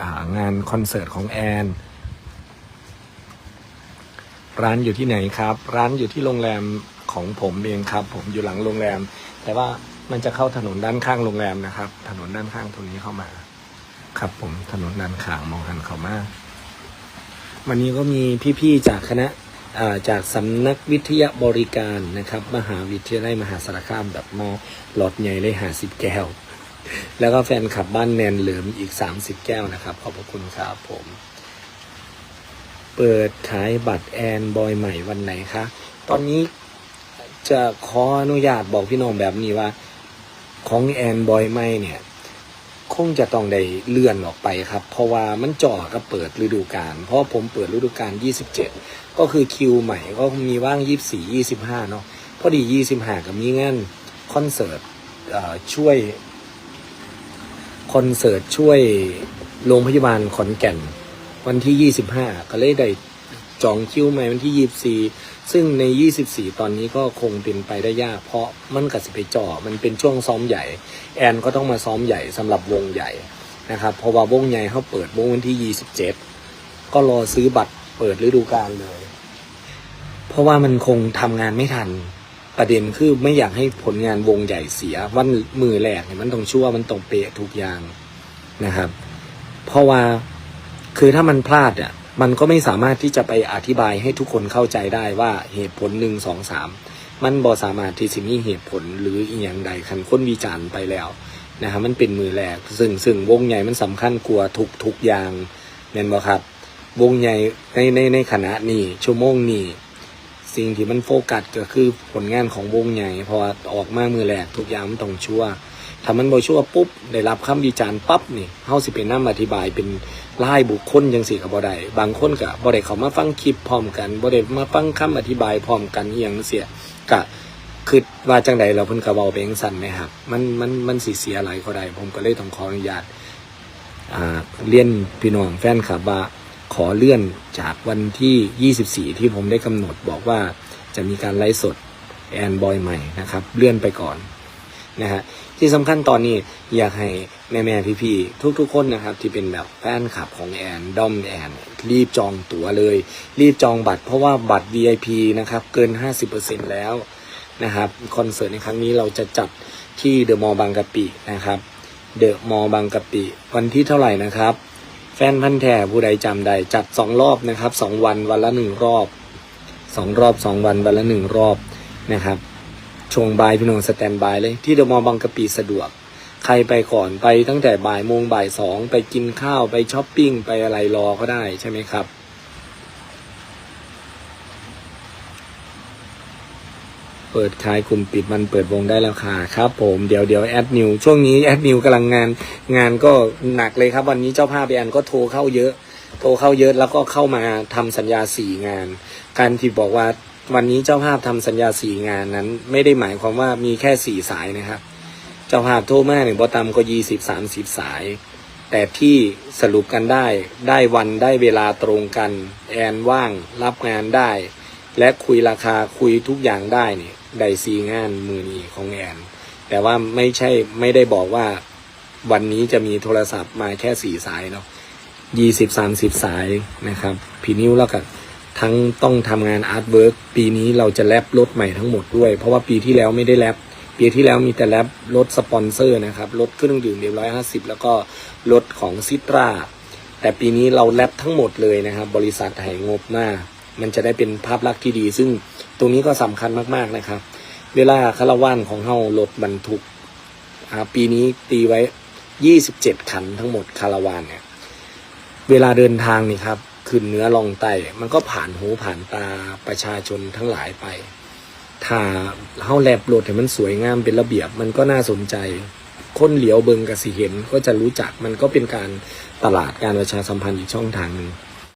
อ่างานคอนเสิร์ตของแอน ร้านอยู่ที่ไหนครับ ร้านอยู่ที่โรงแรมของผมเองครับ ผมอยู่หลังโรงแรม แต่ว่ามันจะเข้าถนนด้านข้างโรงแรมนะครับ ถนนด้านข้างตรงนี้เข้ามา ครับผมถนนด้านข้างมองหันเข้ามาวันนี้ก็มีพี่ๆจากคณะาจากสำนักวิทยาบริการนะครับ มหาวิทยาลัยมหาสารคามแบบมาหลอดใหญ่เลยหาสิบแก้ว แล้วก็แฟนคลับบ้านแนนเหลิมอีกสามสิบแก้วนะครับ ขอบพระคุณครับผม เปิดขายบัตรแอนบอยใหม่วันไหนคะ ตอนนี้จะขออนุญาตบอกพี่น้องแบบนี้ว่า ของแอนบอยใหม่เนี่ย คงจะต้องได้เลื่อนออกไปครับ เพราะว่ามันจ่อกับเปิดฤดูกาลเพราะผมเปิดฤดูกาล27ก็คือคิวใหม่ก็มีว่าง24 25เนาะพอดี25กับมีงานคอนเสิร์ตช่วย คอนเสิร์ตช่วยโรงพยาบาลขอนแก่น วันที่ 25 ก็เลยได้จองคิวใหม่วันที่ 24 ซึ่งใน 24 ตอนนี้ก็คงเป็นไปได้ยาก เพราะมันกับสิไปจ่อมันเป็นช่วงซ้อมใหญ่ แอนก็ต้องมาซ้อมใหญ่สำหรับวงใหญ่นะครับเพราะว่าวงใหญ่เขาเปิดวงวันที่ 27 ก็รอซื้อบัตรเปิดฤดูกาลเลย เพราะว่ามันคงทำงานไม่ทัน ประเด็นคือไม่อยากให้ผลงานวงใหญ่เสียวันมือแรกเนี่ยมันต้องชั่วมันต้องเปะทุกอย่างนะครับ เพราะว่าคือถ้ามันพลาดอะมันก็ไม่สามารถที่จะไปอธิบายให้ทุกคนเข้าใจได้ว่าเหตุผลหนึ่งสองสามมันบอสามารถที่จะมีเหตุผลหรืออีกอย่างใดคันค้นวิจารณ์ไปแล้วนะครับมันเป็นมือแรกซึ่งซึ่งวงใหญ่มันสำคัญกว่าทุกทุกอย่างเน่นบ่ครับ วงใหญ่ในในในขณะนี้ชั่วโมงนี้ สิ่งที่มันโฟกัสก็คือผลงานของวงใหญ่พราะว่าออกมามือแรกทุกอย่างมันต้องชั่วถ้ามันบ่ชั่วปุ๊บได้รับคำวิจารณ์ปั๊บนี่เฮาสิเป็นนำอธิบายเป็นรายบุคคลจังซี่ก็บ่ได้บางคนก็บ่ได้เข้ามาฟังคลิปพร้อมกันบ่ได้มาฟังคำอธิบายพร้อมกันอีหยังเสียก็คือว่าจังใดเราเพิ่นก็เว้าไปจังซั่นแหมครับมันมันมันสิเสียหลายก็ได้ผมก็เลยต้องขออนุญาตอ่าเรียนพี่น้องแฟนคลับว่า ขอเลื่อนจากวันที่ 24 ที่ผมได้กำหนดบอกว่าจะมีการไลฟ์สดแอนบอยใหม่นะครับ เลื่อนไปก่อนนะฮะที่สำคัญตอนนี้อยากให้แม่แม่พี่พี่ๆทุกๆคนนะครับ ที่เป็นแบบแฟนคลับของแอนด้อมแอนรีบจองตั๋วเลย รีบจองบัตรเพราะว่าบัตร VIP นะครับ เกิน 50%แล้วนะครับคอนเสิร์ตในครั้งนี้เราจะจัดที่เดอะมอลล์บางกะปินะครับเดอะมอลล์บางกะปิวันที่เท่าไหร่นะครับ ฟนพันธ์แท้ผู้ใดจำได้จัดสองรอบนะครับสองวันวันละหนึ่งรอบสองรอบสองวันวันละหนึ่งรอบนะครับช่วงบ่ายพี่น้องสแตนบายเลยที่เดอะมอลล์บางกะปิสะดวก ใครไปก่อนไปตั้งแต่บ่ายโมงบ่ายสองไปกินข้าวไปช้อปปิ้งไปอะไรรอก็ได้ใช่ไหมครับ เปิดขายกลุ่มปิดมันเปิดวงได้แล้วค่ะครับผมเดี๋ยวเดี๋ยวแอดนิวช่วงนี้แอดนิวกำลังงานงานก็หนักเลยครับ วันนี้เจ้าภาพแอนก็โทรเข้าเยอะ โทรเข้าเยอะแล้วก็เข้ามาทำสัญญาสี่งาน การที่บอกว่าวันนี้เจ้าภาพทำสัญญาสี่งานนั้น ไม่ได้หมายความว่ามีแค่สี่สายนะครับ เจ้าภาพโทรมาหนึ่งบอตามก็ยี่สิบสามสิบสาย แต่ที่สรุปกันได้ได้วันได้เวลาตรงกัน แอนว่างรับงานได้ และคุยราคาคุยทุกอย่างได้เนี่ยได้ซีงานมือนีของแอนแต่ว่าไม่ใช่ไม่ได้บอกว่าวันนี้จะมีโทรศัพท์มาแค่สี่สายเนาะยี่สิบสามสิบสายนะครับพี่นิ้วแล้วก็ทั้งต้องทำงานอาร์ตเวิร์กปีนี้เราจะแลบรถใหม่ทั้งหมดด้วย เพราะว่าปีที่แล้วไม่ได้แลบปีที่แล้วมีแต่แลบรถสปอนเซอร์นะครับรถเครื่องดื่มเรียบร้อยห้าสิบแล้วก็รถของซิตราแต่ปีนี้เราแลบทั้งหมดเลยนะครับ บริษัทให้งบมา มันจะได้เป็นภาพลักษณ์ที่ดี ซึ่งตรงนี้ก็สำคัญมากๆนะครับ เวลาคาราวานของเฮารถบรรทุกปีนี้ตีไว้ 27 คันทั้งหมดคาราวานเนี่ยเวลาเดินทางนี่ครับขึ้นเนื้อลองไตมันก็ผ่านหูผ่านตาประชาชนทั้งหลายไป ถ้าเฮาแลบรถให้มันสวยงามเป็นระเบียบมันก็น่าสนใจคนเหลียวเบิงกสิเห็นก็จะรู้จักมันก็เป็นการตลาดการประชาสัมพันธ์อีกช่องทางหนึ่ง